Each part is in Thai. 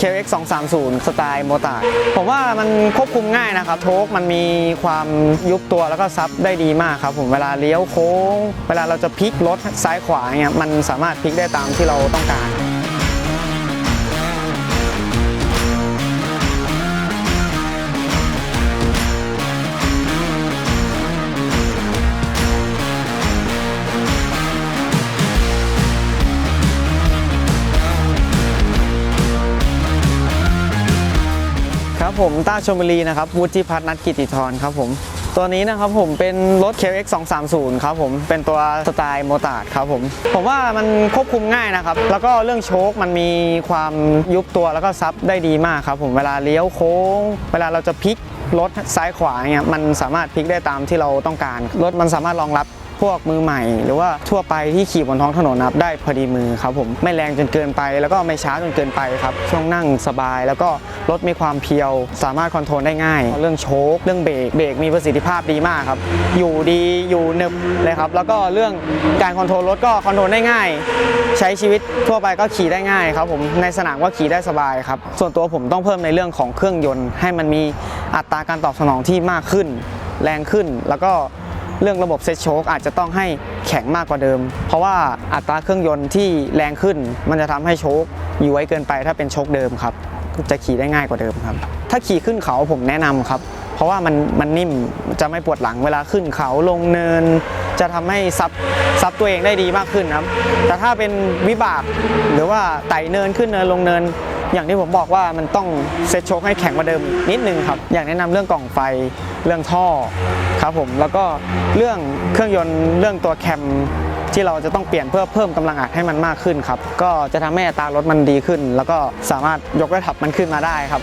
KX 230 สไตล์โมตาร์ผมว่ามันควบคุมง่ายนะครับ โชคมันมีความยุบตัวแล้วก็ซับได้ดีมากครับผมเวลาเลี้ยวโค้ง เวลาเราจะพลิกรถซ้ายขวาเนี่ยมันสามารถพลิกได้ตามที่เราต้องการ ผมต้าชมบุรีนะครับวุฒิพัฒน์นัทกิติธรครับผมตัวนี้นะครับผมเป็นรถ KX 230ครับผมเป็นตัวสไตล์โมตาร์ดครับผมผมว่ามันควบคุมง่ายนะครับ แล้วก็เรื่องโชคมันมีความยุบตัวแล้วก็ซับได้ดีมากครับผมเวลาเลี้ยวโค้ง เวลาเราจะพลิกรถซ้ายขวาเนี่ยมันสามารถพลิกได้ตามที่เราต้องการ รถมันสามารถรองรับ พวกมือใหม่ หรือว่าทั่วไปที่ขี่บนท้องถนนนะครับได้พอดีมือครับผมไม่แรงจนเกินไป แล้วก็ไม่ช้าจนเกินไปครับ ช่วงนั่งสบาย แล้วก็รถมีความเพียว สามารถคอนโทรลได้ง่าย เรื่องโชคเรื่องเบรกเบรกมีประสิทธิภาพดีมากครับ อยู่ดีอยู่นึบเลยครับ แล้วก็เรื่องการคอนโทรลรถก็คอนโทรลได้ง่าย ใช้ชีวิตทั่วไปก็ขี่ได้ง่ายครับผมในสนามก็ขี่ได้สบายครับส่วนตัวผมต้องเพิ่มในเรื่องของเครื่องยนต์ ให้มันมีอัตราการตอบสนองที่มากขึ้น แรงขึ้นแล้วก็ เรื่องระบบเซ็ตโชคอาจจะต้องให้แข็งมากกว่าเดิม เพราะว่าอัตราเครื่องยนต์ที่แรงขึ้น มันจะทำให้โชคอยู่ไว้เกินไปถ้าเป็นโชคเดิมครับจะขี่ได้ง่ายกว่าเดิมครับ ถ้าขี่ขึ้นเขาผมแนะนำครับ เพราะว่ามันมันนิ่มจะไม่ปวดหลังเวลาขึ้นเขาลงเนิน จะทำให้ซับซับตัวเองได้ดีมากขึ้นครับ แต่ถ้าเป็นวิบากหรือว่าไต่เนินขึ้นเนินลงเนิน อย่างที่ผมบอกว่ามันต้องเซ็ตโชคให้แข็งกว่าเดิมนิดนึงครับ อยากแนะนำเรื่องกล่องไฟเรื่องท่อครับผมแล้วก็เรื่องเครื่องยนต์เรื่องตัวแคมที่เราจะต้องเปลี่ยนเพื่อเพิ่มกำลังอัดให้มันมากขึ้นครับ ก็จะทำให้ตารถมันดีขึ้น แล้วก็สามารถยกระดับมันขึ้นมาได้ครับ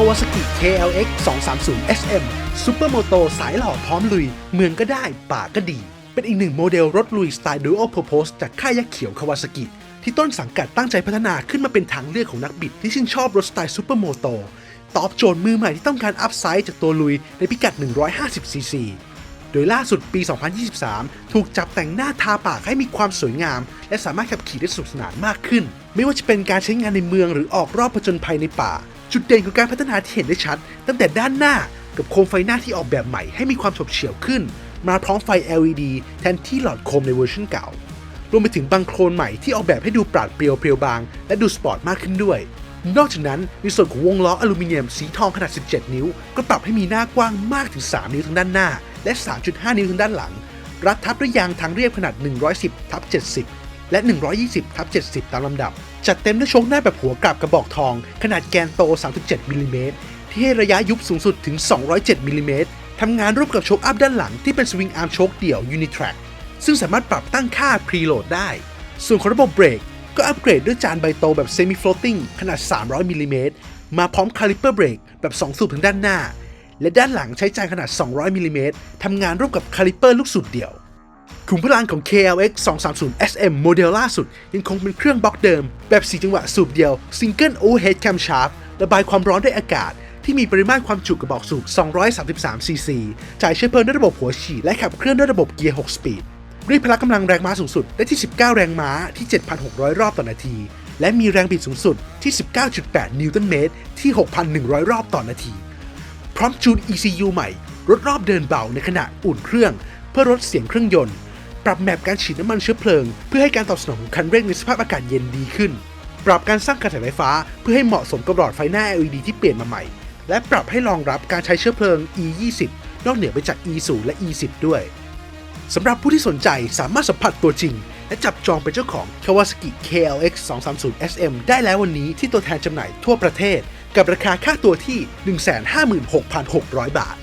Kawasaki KLX 230 SM Supermoto สายหล่อพร้อมลุย เมืองก็ได้ ป่าก็ดี เป็นอีกหนึ่งโมเดลรถลุยสไตล์ Dual Purpose จากค่ายยักษ์เขียว Kawasaki ที่ต้นสังกัดตั้งใจพัฒนาขึ้นมาเป็นทางเลือกของนักบิดที่ชื่นชอบรถสไตล์ Supermoto ตอบโจทย์มือใหม่ที่ต้องการอัพไซด์จากตัวลุยในพิกัด 150cc โดยล่าสุดปี 2023 ถูกจับแต่งหน้าทาปากให้มีความสวยงาม และสามารถขับขี่ได้สนุกสนานมากขึ้น ไม่ว่าจะเป็นการใช้งานในเมืองหรือออกรอบผจญภัยในป่า จุดเด่นของการพัฒนาที่เห็นได้ชัด ตั้งแต่ด้านหน้ากับโคมไฟหน้าที่ออกแบบใหม่ให้มีความฉบเฉี่ยวขึ้น มาพร้อมไฟ LED แทนที่หลอดโคมในเวอร์ชันเก่ารวมไปถึงบังโครนใหม่ที่ออกแบบให้ดูปราดเปรียวเพรียวบาง และดูสปอร์ตมากขึ้นด้วย นอกจากนั้นในส่วนของวงล้ออลูมิเนียมสีทองขนาด 17 นิ้ว ก็ปรับให้มีหน้ากว้างมากถึง 3 นิ้วทางด้านหน้า และ 3.5 นิ้วทางด้านหลัง รัดทับด้วยยางทางเรียบขนาด 110 ทับ 70 และ 120 ทับ 70 ตามลำดับ จัดเต็มด้วยชคหน้าแบบหัวกลับกระบอกทอง ขนาดแกนโต 37มิลลิเมตรที่ให้ระยะยุบสูงสุดถึง 207มิลลิเมตรทำงานร่วมกับโชคอัพด้านหลังที่เป็นสวิงอาร์มโชคเดี่ยว Unitrack ซึ่งสามารถปรับตั้งค่า preload ได้ ส่วนของระบบเบรกก็อัปเกรดด้วยจานใบโตแบบ semi floating ขนาด 300มิลลิเมตรมาพร้อมคาลิเปอร์เบรกแบบ 2 สูบทางด้านหน้า และด้านหลังใช้จานขนาด 200มิลลิเมตรทำงานร่วมกับคาลิเปอร์ลูกสูบเดี่ยว ขุมพลังของ KLX 230 SM โมเดลล่าสุด ยังคงเป็นเครื่องบล็อกเดิม แบบ 4 จังหวะสูบเดียว Single Overhead Camshaft ระบายความร้อนด้วยอากาศ ที่มีปริมาตรความจุกระบอกสูบ 233ซีซีจ่ายเชื้อเพลิงด้วยระบบหัวฉีดและขับเคลื่อนด้วยระบบเกียร์ 6 สปีดเรียพละกำลังแรงม้าสูงสุดได้ที่ 19 แรงม้าที่ 7,600 รอบต่อนาที และมีแรงบิดสูงสุดที่ 19.8 นิวตันเมตรที่ 6,100 รอบต่อนาที พร้อมจูน ECU ใหม่ลดรอบเดินเบาในขณะอุ่นเครื่อง เพื่อลดเสียงเครื่องยนต์ ปรับแมปการฉีดน้ำมันเชื้อเพลิง เพื่อให้การตอบสนองของคันเร่งในสภาพอากาศเย็นดีขึ้น ปรับการสร้างกระแสไฟฟ้าเพื่อให้เหมาะสมกับหลอดไฟหน้า LED ที่เปลี่ยนมาใหม่ และปรับให้รองรับการใช้เชื้อเพลิง E20 นอกเหนือไปจาก E0 และ E10 ด้วยสำหรับผู้ที่สนใจสามารถสัมผัสตัวจริง และจับจองเป็นเจ้าของ Kawasaki KLX 230 SM ได้แล้ววันนี้ที่ตัวแทนจำหน่ายทั่วประเทศ กับราคาค่าตัวที่ 156,600 บาท